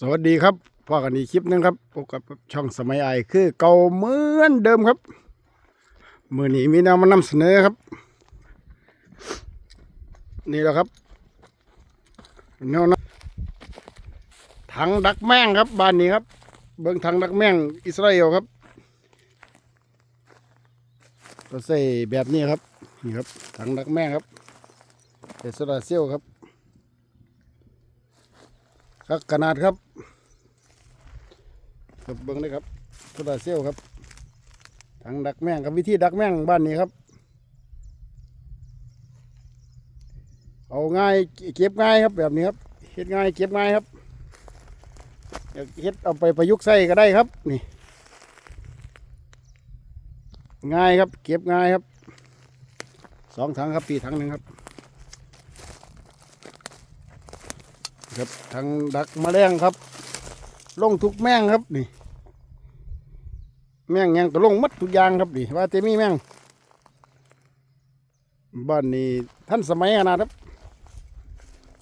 สวัสดีครับพ่อกันอีกคลิปหนึงครับพบกับช่องสมัยไอคือเก่าเหมือนเดิมครับมือนี้มีแนวมานำเสนอครับ นี่แหละครับแนวนะถังดักแมงครับบ้านนี้ครับ เบิ้งถังดักแมงอิสราเอลครับก็ใส่แบบนี้ครับนี่ครับถังดักแมงครับเป็นโซลาเซลครับ ครับขนาดครับครับเบิ้งเลยครับโซลาเซลครับถังดักแมงครับวิธีดักแมงบ้านนี้ครับ เอาง่ายเก็บง่ายครับแบบนี้ครับเฮ็ดง่ายเก็บง่ายครับอยากเฮ็ดเอาไปประยุกต์ใส่ก็ได้ครับนี่ ง่ายครับ เก็บง่ายครับสองถังครับปีถังหนึ่งครับ ครับทางดักแมลงครับลงทุกแมงครับนี่แมงยังก็ลงมัดทุกอย่างครับนี่ว่าแต่มีแมงบ้านนี้ท่านสมัยขนาดครับ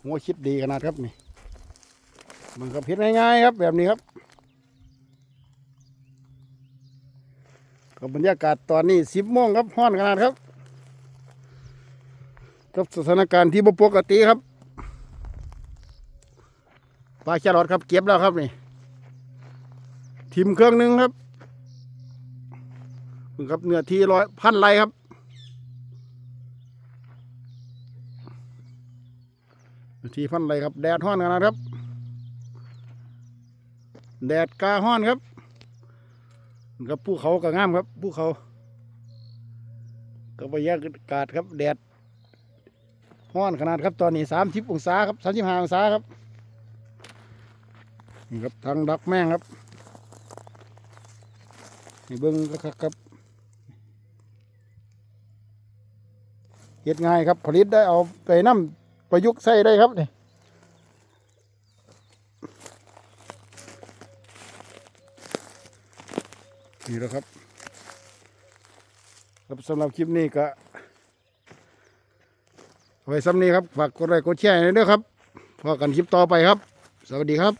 หัวคิดดีขนาดครับนี่มันก็พ็ดง่ายๆครับแบบนี้ครับกับบรรยากาศตอนนี้สิบโมงครับห้อนขนาดครับ กับสถานการณ์ที่บ่ปกติครับ ปลาแครอทครับเก็บแล้วครับนี่ทิมเครื่องหนึงครับครับเนื้อที่ร้อยพันไรครับ ที่พันไรครับ แดดห้อนขนาดครับ แดดกาห้อนครับครับภูเขาก็งามครับภูเขา ก็บรรยากาศครับ แดดห้อนขนาดครับ ตอนนี้สามสิบองศาครับสามสิบห้าองศาครับ นี่ครับทางดักแมงครับนี่เบิ้งครับครับเฮ็ดง่ายครับ ผลิตได้เอาไปน้ำประยุกต์ใส่ได้ครับนี่นี่แล้วครับครับสำหรับคลิปนี้ก็ไว้ซ้ำนี้ครับ ฝากกดไลค์กดแชร์น่อยด้วยครับพอกันคลิปต่อไปครับ สวัสดีครับ